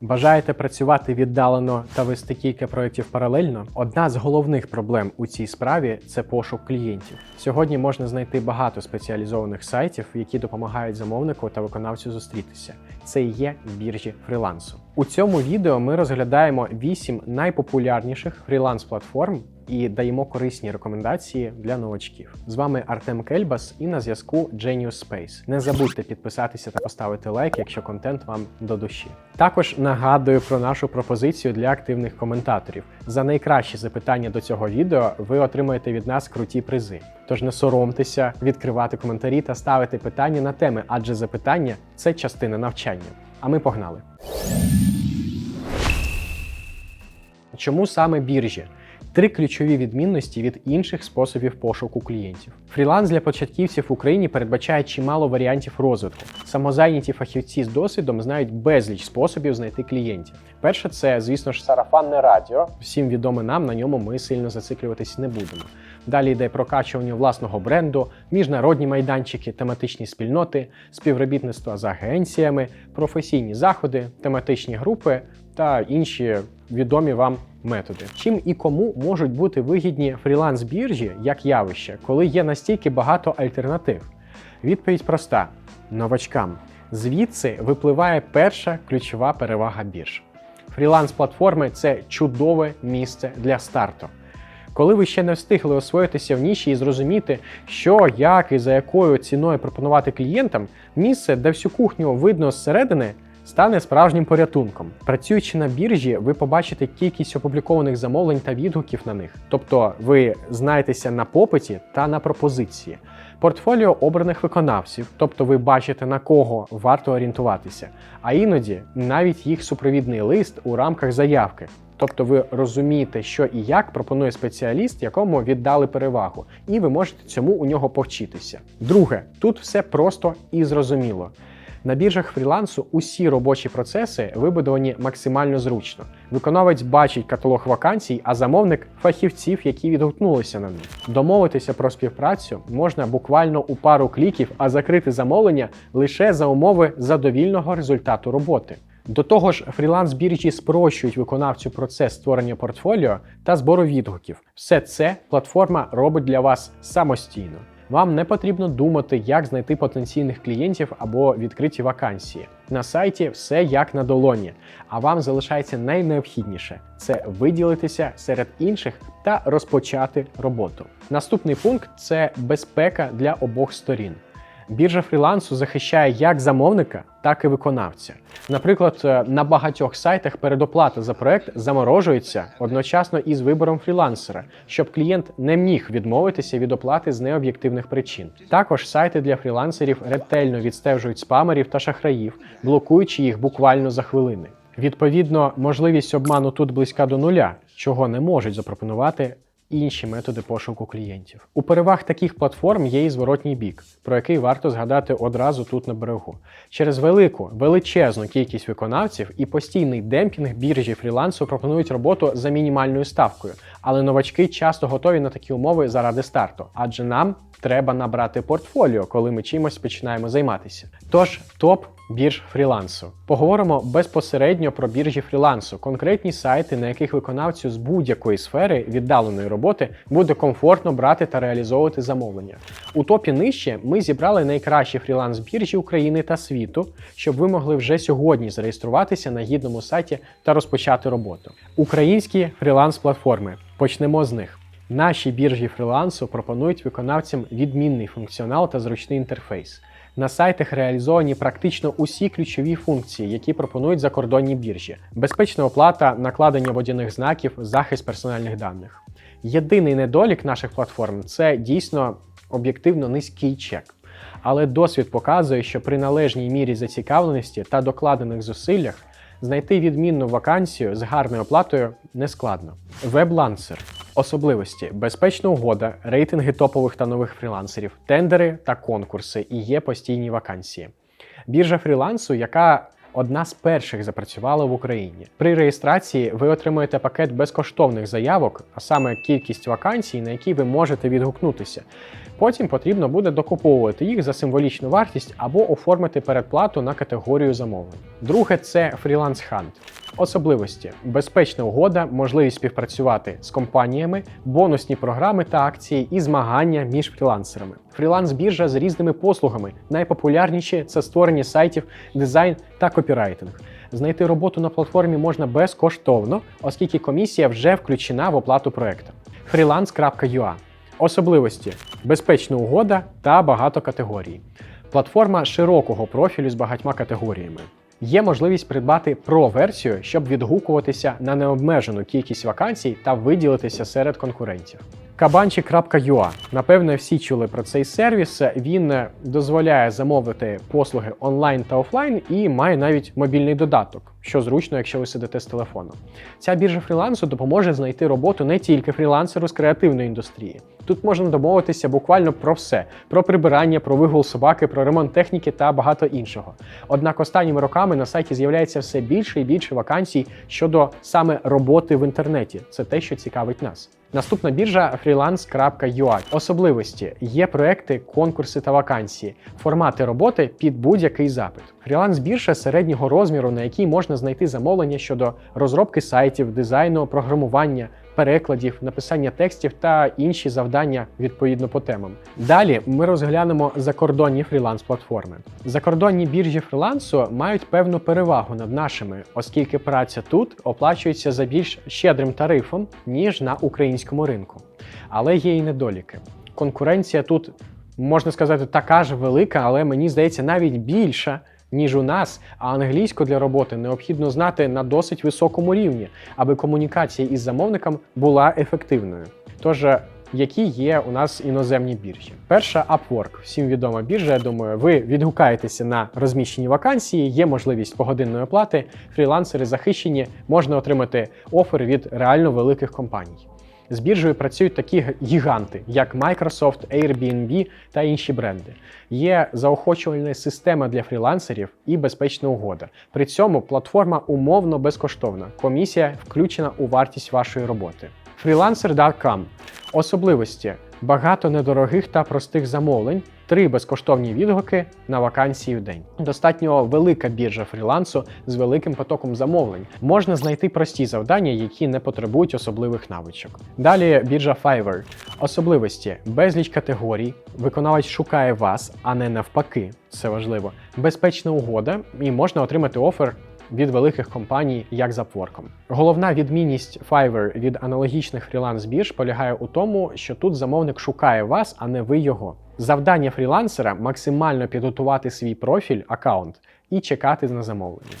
Бажаєте працювати віддалено та вести кілька проєктів паралельно? Одна з головних проблем у цій справі це пошук клієнтів. Сьогодні можна знайти багато спеціалізованих сайтів, які допомагають замовнику та виконавцю зустрітися. Це і є біржі фрілансу. У цьому відео ми розглядаємо 8 найпопулярніших фріланс-платформ і даємо корисні рекомендації для новачків. З вами Артем Кельбас і на зв'язку Genius Space. Не забудьте підписатися та поставити лайк, якщо контент вам до душі. Також нагадую про нашу пропозицію для активних коментаторів. За найкращі запитання до цього відео ви отримаєте від нас круті призи. Тож не соромтеся відкривати коментарі та ставити питання на теми, адже запитання це частина навчання. А ми погнали. Чому саме біржі? Три ключові відмінності від інших способів пошуку клієнтів. Фріланс для початківців в Україні передбачає чимало варіантів розвитку. Самозайняті фахівці з досвідом знають безліч способів знайти клієнтів. Перше, це, звісно ж, сарафанне радіо. Всім відоме нам, на ньому ми сильно зациклюватись не будемо. Далі йде прокачування власного бренду, міжнародні майданчики, тематичні спільноти, співробітництво з агенціями, професійні заходи, тематичні групи та інші відомі вам методи. Чим і кому можуть бути вигідні фріланс-біржі як явище, коли є настільки багато альтернатив? Відповідь проста: новачкам. Звідси випливає перша ключова перевага бірж. Фріланс-платформи це чудове місце для старту. Коли ви ще не встигли освоїтися в ніші і зрозуміти, що, як і за якою ціною пропонувати клієнтам, місце, де всю кухню видно зсередини, стане справжнім порятунком. Працюючи на біржі, ви побачите кількість опублікованих замовлень та відгуків на них. Тобто ви знаєтеся на попиті та на пропозиції. Портфоліо обраних виконавців, тобто ви бачите на кого варто орієнтуватися, а іноді навіть їх супровідний лист у рамках заявки. Тобто ви розумієте, що і як пропонує спеціаліст, якому віддали перевагу, і ви можете цьому у нього повчитися. Друге, тут все просто і зрозуміло. На біржах фрілансу усі робочі процеси вибудовані максимально зручно. Виконавець бачить каталог вакансій, а замовник фахівців, які відгукнулися на них. Домовитися про співпрацю можна буквально у пару кліків, а закрити замовлення лише за умови задовільного результату роботи. До того ж, фріланс-біржі спрощують виконавцю процес створення портфоліо та збору відгуків. Все це платформа робить для вас самостійно. Вам не потрібно думати, як знайти потенційних клієнтів або відкриті вакансії. На сайті все як на долоні, а вам залишається найнеобхідніше це виділитися серед інших та розпочати роботу. Наступний пункт це безпека для обох сторін. Біржа фрілансу захищає як замовника, так і виконавця. Наприклад, е, на багатьох сайтах передоплата за проект заморожується одночасно із вибором фрілансера, щоб клієнт не міг відмовитися від оплати з необ'єктивних причин. Також сайти для фрілансерів ретельно відстежують спамерів та шахраїв, блокуючи їх буквально за хвилини. Відповідно, можливість обману тут близька до нуля, чого не можуть запропонувати інші методи пошуку клієнтів. У переваг таких платформ є і зворотній бік, про який варто згадати одразу тут на берегу. Через велику, величезну кількість виконавців і постійний демпінг біржі фрілансу пропонують роботу за мінімальною ставкою, але новачки часто готові на такі умови заради старту, адже нам треба набрати портфоліо, коли ми чимось починаємо займатися. Тож топ бірж фрілансу. Поговоримо безпосередньо про біржі фрілансу, конкретні сайти, на яких виконавцю з будь-якої сфери віддаленої роботи буде комфортно брати та реалізовувати замовлення. У топі нижче ми зібрали найкращі фріланс-біржі України та світу, щоб ви могли вже сьогодні зареєструватися на гідному сайті та розпочати роботу. Українські фріланс-платформи. Почнемо з них. Наші біржі фрілансу пропонують виконавцям відмінний функціонал та зручний інтерфейс. На сайтах реалізовані практично усі ключові функції, які пропонують закордонні біржі: безпечна оплата, накладення водяних знаків, захист персональних даних. Єдиний недолік наших платформ це дійсно об'єктивно низький чек. Але досвід показує, що при належній мірі зацікавленості та докладених зусиллях знайти відмінну вакансію з гарною оплатою нескладно. Веблансер. Особливості: безпечна угода, рейтинги топових та нових фрілансерів, тендери та конкурси і є постійні вакансії. Біржа фрілансу, яка одна з перших запрацювала в Україні. При реєстрації ви отримуєте пакет безкоштовних заявок, а саме кількість вакансій, на які ви можете відгукнутися. Потім потрібно буде докуповувати їх за символічну вартість або оформити передплату на категорію замовлень. Друге це фріланс хант. Особливості: безпечна угода, можливість співпрацювати з компаніями, бонусні програми та акції і змагання між фрілансерами. Фріланс-біржа з різними послугами. Найпопулярніші це створення сайтів, дизайн та копірайтинг. Знайти роботу на платформі можна безкоштовно, оскільки комісія вже включена в оплату проекту. Freelance.ua Особливості: безпечна угода та багато категорій. Платформа широкого профілю з багатьма категоріями. Є можливість придбати про-версію, щоб відгукуватися на необмежену кількість вакансій та виділитися серед конкурентів. Кабанчик.ua. Напевне, всі чули про цей сервіс. Він е, дозволяє замовити послуги онлайн та офлайн і має навіть мобільний додаток, що зручно, якщо ви сидите з телефону. Ця біржа фрілансу допоможе знайти роботу не тільки фрілансеру з креативної індустрії. Тут можна домовитися буквально про все: про прибирання, про вигул собаки, про ремонт техніки та багато іншого. Однак останніми роками на сайті з'являється все більше і більше вакансій щодо саме роботи в інтернеті. Це те, що цікавить нас. Наступна біржа freelance.ua. Особливості є проекти, конкурси та вакансії, формати роботи під будь-який запит. Фріланс біржа середнього розміру, на якій можна знайти замовлення щодо розробки сайтів, дизайну, програмування, перекладів, написання текстів та інші завдання відповідно по темам. Далі ми розглянемо закордонні фріланс-платформи. Закордонні біржі фрілансу мають певну перевагу над нашими, оскільки праця тут оплачується за більш щедрим тарифом, ніж на українському ринку. Але є і недоліки. Конкуренція тут, можна сказати, така ж велика, але мені здається, навіть більша. Ніж у нас, а англійську для роботи необхідно знати на досить високому рівні, аби комунікація із замовником була ефективною. Тож, які є у нас іноземні біржі? Перша Upwork, всім відома біржа. Я думаю, ви відгукаєтеся на розміщені вакансії, є можливість погодинної оплати. Фрілансери захищені, можна отримати офери від реально великих компаній. З біржею працюють такі гіганти, як Microsoft, Airbnb та інші бренди. Є заохочувальна система для фрілансерів і безпечна угода. При цьому платформа умовно безкоштовна. Комісія включена у вартість вашої роботи. Freelancer.com. Особливості багато недорогих та простих замовлень, три безкоштовні відгуки на вакансії в день. Достатньо велика біржа фрілансу з великим потоком замовлень. Можна знайти прості завдання, які не потребують особливих навичок. Далі біржа Fiverr. Особливості безліч категорій. Виконавець шукає вас, а не навпаки. Це важливо. Безпечна угода, і можна отримати офер від великих компаній, як з Upwork. Головна відмінність Fiverr від аналогічних фріланс-бірж полягає у тому, що тут замовник шукає вас, а не ви його. Завдання фрілансера максимально підготувати свій профіль, аккаунт і чекати на замовлення.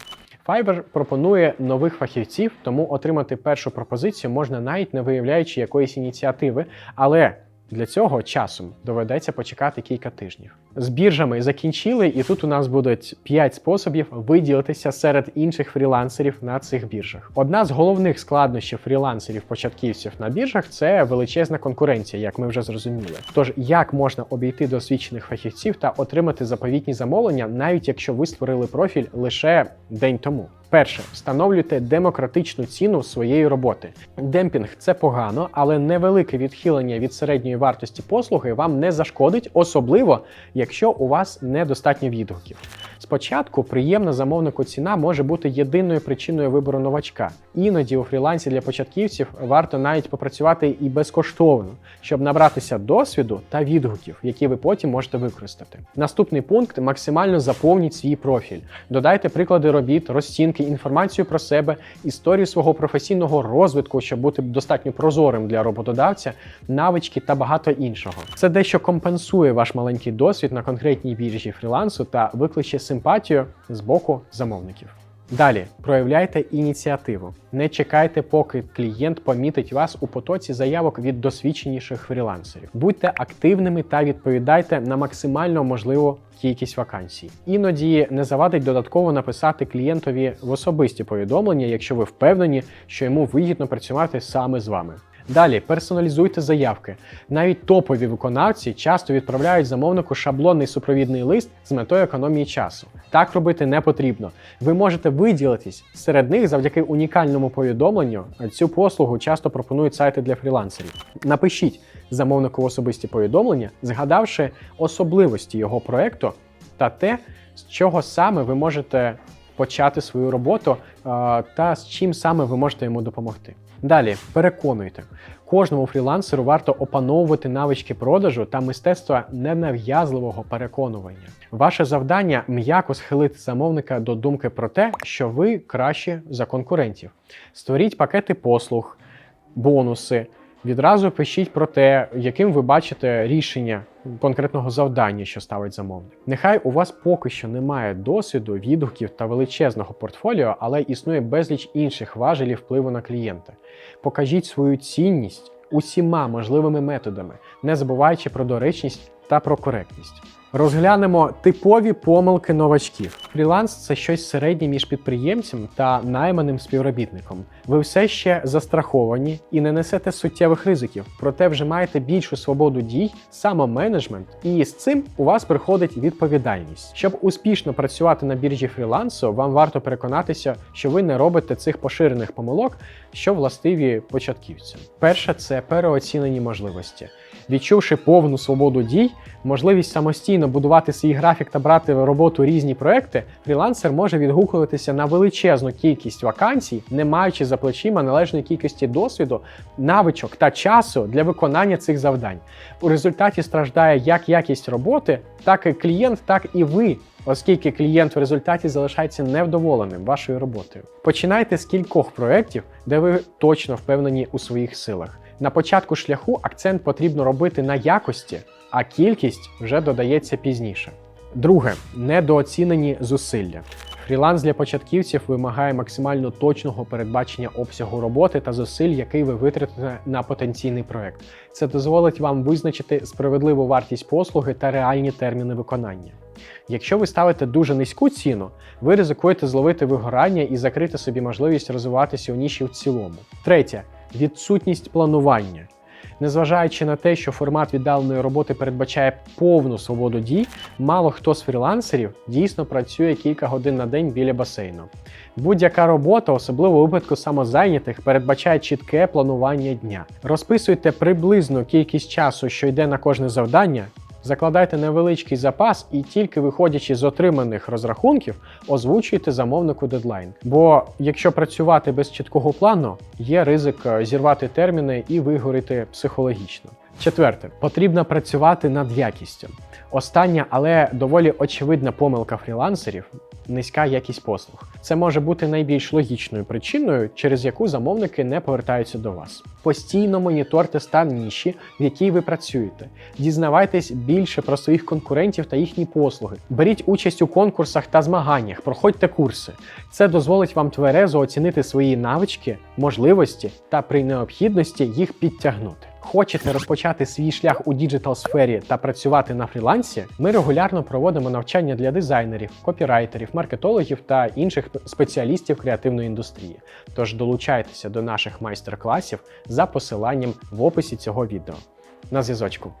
Fiverr пропонує нових фахівців, тому отримати першу пропозицію можна навіть не виявляючи якоїсь ініціативи, але для цього часом доведеться почекати кілька тижнів. З біржами закінчили, і тут у нас будуть 5 способів виділитися серед інших фрілансерів на цих біржах. Одна з головних складнощів фрілансерів-початківців на біржах це величезна конкуренція, як ми вже зрозуміли. Тож, як можна обійти досвідчених фахівців та отримати заповітні замовлення, навіть якщо ви створили профіль лише день тому. Перше, встановлюйте демократичну ціну своєї роботи. Демпінг це погано, але невелике відхилення від середньої вартості послуги вам не зашкодить, особливо якщо у вас недостатньо відгуків. Спочатку приємна замовнику ціна може бути єдиною причиною вибору новачка. Іноді у фрілансі для початківців варто навіть попрацювати і безкоштовно, щоб набратися досвіду та відгуків, які ви потім можете використати. Наступний пункт максимально заповніть свій профіль. Додайте приклади робіт, розцінки, інформацію про себе, історію свого професійного розвитку, щоб бути достатньо прозорим для роботодавця, навички та багато іншого. Це дещо компенсує ваш маленький досвід на конкретній біржі фрілансу та викличе симпатію з боку замовників. Далі проявляйте ініціативу. Не чекайте, поки клієнт помітить вас у потоці заявок від досвідченіших фрілансерів. Будьте активними та відповідайте на максимально можливу кількість вакансій. Іноді не завадить додатково написати клієнтові в особисті повідомлення, якщо ви впевнені, що йому вигідно працювати саме з вами. Далі персоналізуйте заявки. Навіть топові виконавці часто відправляють замовнику шаблонний супровідний лист з метою економії часу. Так робити не потрібно. Ви можете виділитись серед них завдяки унікальному повідомленню. Цю послугу часто пропонують сайти для фрілансерів. Напишіть замовнику особисті повідомлення, згадавши особливості його проекту та те, з чого саме ви можете почати свою роботу та з чим саме ви можете йому допомогти. Далі переконуйте, кожному фрілансеру варто опановувати навички продажу та мистецтва ненав'язливого переконування. Ваше завдання м'яко схилити замовника до думки про те, що ви краще за конкурентів. Створіть пакети послуг, бонуси. Відразу пишіть про те, яким ви бачите рішення конкретного завдання, що ставить замовник. Нехай у вас поки що немає досвіду, відгуків та величезного портфоліо, але існує безліч інших важелів впливу на клієнта. Покажіть свою цінність усіма можливими методами, не забуваючи про доречність та про коректність. Розглянемо типові помилки новачків. Фріланс це щось середнє між підприємцем та найманим співробітником. Ви все ще застраховані і не несете суттєвих ризиків, проте вже маєте більшу свободу дій, самоменеджмент, і з цим у вас приходить відповідальність. Щоб успішно працювати на біржі фрілансу, вам варто переконатися, що ви не робите цих поширених помилок, що властиві початківцям. Перше це переоцінені можливості. Відчувши повну свободу дій, можливість самостійно будувати свій графік та брати в роботу різні проекти, фрілансер може відгукуватися на величезну кількість вакансій, не маючи за плечима належної кількості досвіду, навичок та часу для виконання цих завдань. У результаті страждає як якість роботи, так і клієнт, так і ви. Оскільки клієнт в результаті залишається невдоволеним вашою роботою. Починайте з кількох проєктів, де ви точно впевнені у своїх силах. На початку шляху акцент потрібно робити на якості, а кількість вже додається пізніше. Друге недооцінені зусилля. Фріланс для початківців вимагає максимально точного передбачення обсягу роботи та зусиль, який ви витратите на потенційний проект. Це дозволить вам визначити справедливу вартість послуги та реальні терміни виконання. Якщо ви ставите дуже низьку ціну, ви ризикуєте зловити вигорання і закрити собі можливість розвиватися у ніші в цілому. Третє відсутність планування. Незважаючи на те, що формат віддаленої роботи передбачає повну свободу дій, мало хто з фрілансерів дійсно працює кілька годин на день біля басейну. Будь-яка робота, особливо у випадку самозайнятих, передбачає чітке планування дня. Розписуйте приблизну кількість часу, що йде на кожне завдання. Закладайте невеличкий запас і тільки виходячи з отриманих розрахунків, озвучуйте замовнику дедлайн. Бо якщо працювати без чіткого плану, є ризик е, зірвати терміни і вигоріти психологічно. Четверте, потрібно працювати над якістю. Остання, але доволі очевидна помилка фрілансерів низька якість послуг. Це може бути найбільш логічною причиною, через яку замовники не повертаються до вас. Постійно моніторте стан ніші, в якій ви працюєте. Дізнавайтесь більше про своїх конкурентів та їхні послуги. Беріть участь у конкурсах та змаганнях, проходьте курси. Це дозволить вам тверезо оцінити свої навички, можливості та при необхідності їх підтягнути. Хочете розпочати свій шлях у діджитал сфері та працювати на фрілансі? Ми регулярно проводимо навчання для дизайнерів, копірайтерів, маркетологів та інших спеціалістів креативної індустрії. Тож долучайтеся до наших майстер-класів за посиланням в описі цього відео. На зв'язочку.